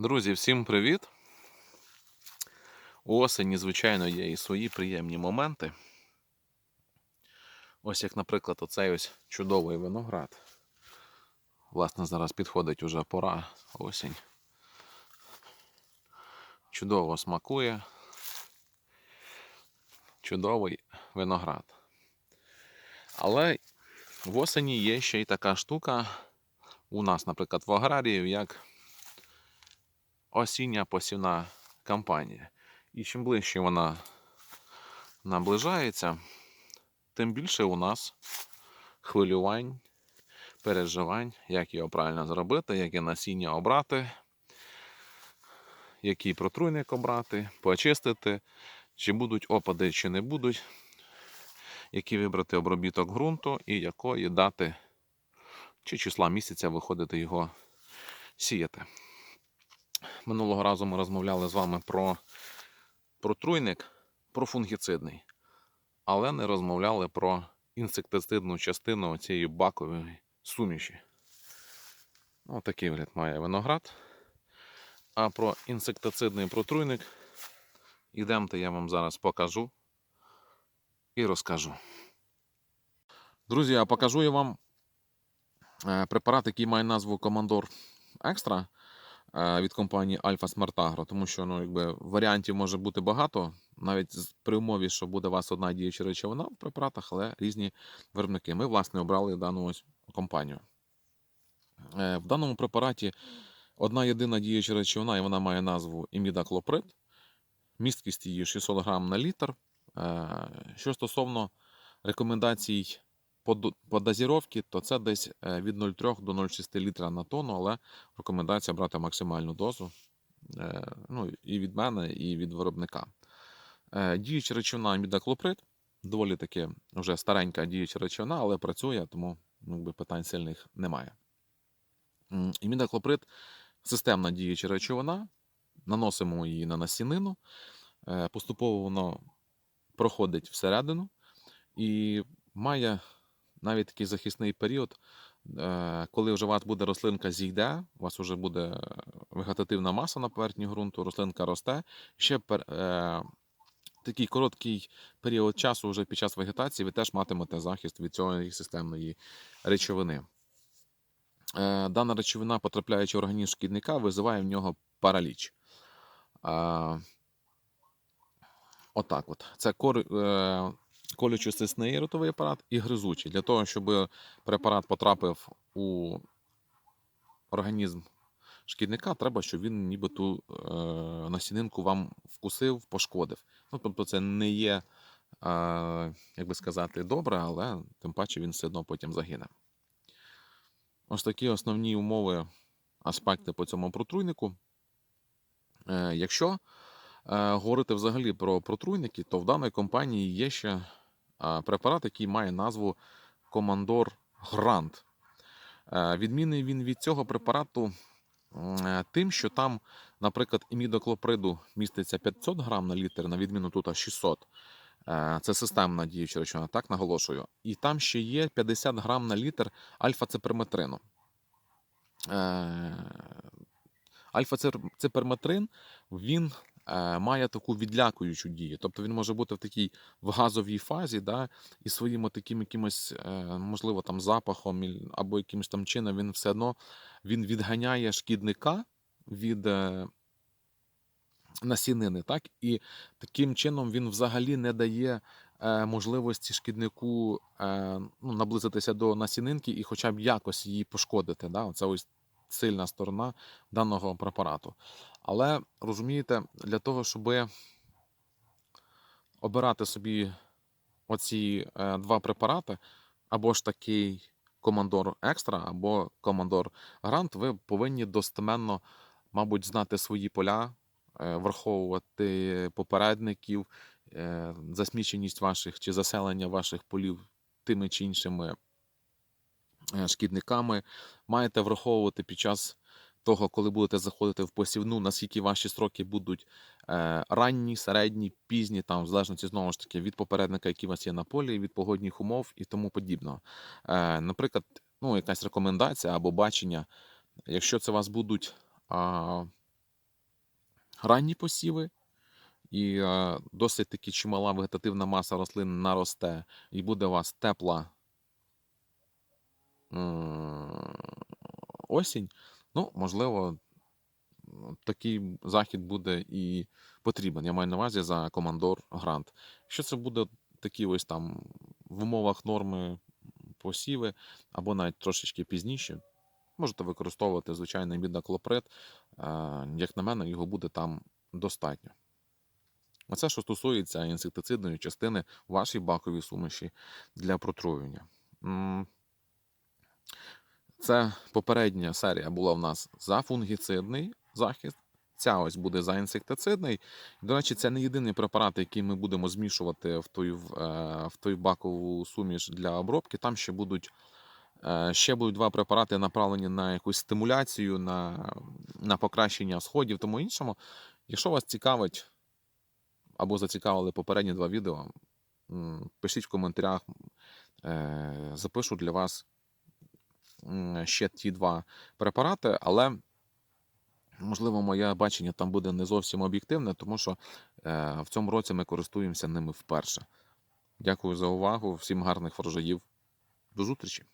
Друзі, всім привіт! У осені, звичайно, є і свої приємні моменти. Ось як, наприклад, оцей ось чудовий виноград. Власне, зараз підходить уже пора осінь. Чудово смакує. Чудовий виноград. Але в осені є ще й така штука у нас, наприклад, в аграріїв, як осіння посівна кампанія. І чим ближче вона наближається, тим більше у нас хвилювань, переживань, як його правильно зробити, яке насіння обрати, який протруйник обрати, почистити, чи будуть опади, чи не будуть, який вибрати обробіток ґрунту і якої дати чи числа місяця виходити його сіяти. Минулого разу ми розмовляли з вами про протруйник, про фунгіцидний, але не розмовляли про інсектицидну частину цієї бакової суміші. Ось такий вигляд має виноград. А про інсектицидний протруйник ідемте, я вам зараз покажу і розкажу. Друзі, я покажу я вам е, препарат, який має назву Командор Екстра від компанії Alpha Smart тому що ну, якби, варіантів може бути багато, навіть при умові, що буде у вас одна діюча речовина в препаратах, але різні виробники. Ми, власне, обрали дану ось компанію. Е, В даному препараті одна єдина діюча речовина, і вона має назву імідаклоприд. Місткість її 600 грам на літр. Е, Що стосовно рекомендацій по, дозіровці, то це десь е, від 0,3 до 0,6 літра на тонну, але рекомендація брати максимальну дозу. Е, Ну, і від мене, і від виробника. Е, Діюча речовина мідаклоприд, доволі таки вже старенька діюча речовина, але працює, тому ну, якби, питань сильних немає. М, Імідаклоприд системна діюча речовина, наносимо її на насінину, поступово воно проходить всередину і має навіть такий захисний період, е, коли вже у вас буде рослинка зійде, у вас вже буде вегетативна маса на поверхні ґрунту, рослинка росте. Ще пер, е, такий короткий період часу вже під час вегетації ви теж матимете захист від цієї системної речовини. Е, Дана речовина, потрапляючи в організм шкідника, визиває в нього параліч. Отак от. Це кор, е, колючо-сисний ротовий апарат і гризучий. Для того, щоб препарат потрапив у організм шкідника, треба, щоб він ніби ту е, насінинку вам вкусив, пошкодив. Ну, тобто це не є, е, як би сказати, добре, але тим паче він все одно потім загине. Ось такі основні умови, аспекти по цьому протруйнику. Е, якщо е, говорити взагалі про протруйники, то в даної компанії є ще препарат, який має назву Командор Грант. Е, Відмінний він від цього препарату е, тим, що там, наприклад, імідоклоприду міститься 500 грам на літр, на відміну тут аж 600. Е, Це системна діюча речовина, так наголошую. І там ще є 50 грам на літр альфа-цеперметрину. Е, Альфа-цеперметрин він має таку відлякуючу дію. Тобто він може бути в такій в газовій фазі, да, і своїм таким якимось, е, можливо, там запахом або якимось там чином він все одно він відганяє шкідника від е, насінини, так? І таким чином він взагалі не дає е, можливості шкіднику е, ну, наблизитися до насінинки і хоча б якось її пошкодити. Да? Це ось сильна сторона даного препарату. Але розумієте, для того, щоб обирати собі оці е, два препарати, або ж такий Командор Екстра, або Командор Грант, ви повинні достеменно, мабуть, знати свої поля, е, враховувати попередників, е, засміченість ваших чи заселення ваших полів тими чи іншими шкідниками. Маєте враховувати під час того, коли будете заходити в посівну, наскільки ваші строки будуть е, ранні, середні, пізні, там, в залежності знову ж таки від попередника, який у вас є на полі, від погодних умов і тому подібного. Е, наприклад, ну, якась рекомендація або бачення, якщо це у вас будуть а, ранні посіви, і е, досить таки чимала вегетативна маса рослин наросте, і буде у вас тепла осінь, ну, можливо, такий захід буде і потрібен. Я маю на увазі за командор грант. Якщо це буде такі ось там в умовах норми посіви, або навіть трошечки пізніше, можете використовувати звичайний мідоклопред. Е, Як на мене, його буде там достатньо. Оце, що стосується інсектицидної частини вашій баковій суміші для протруювання. Це попередня серія була в нас за фунгіцидний захист. Ця ось буде за інсектицидний. До речі, це не єдиний препарат, який ми будемо змішувати в той, в, е, той бакову суміш для обробки. Там ще будуть, е, ще будуть два препарати направлені на якусь стимуляцію, на, на покращення сходів, тому іншому. Якщо вас цікавить або зацікавили попередні два відео, пишіть в коментарях, е, запишу для вас ще ті два препарати, але можливо моє бачення там буде не зовсім об'єктивне, тому що е, в цьому році ми користуємося ними вперше. Дякую за увагу, всім гарних врожаїв. До зустрічі!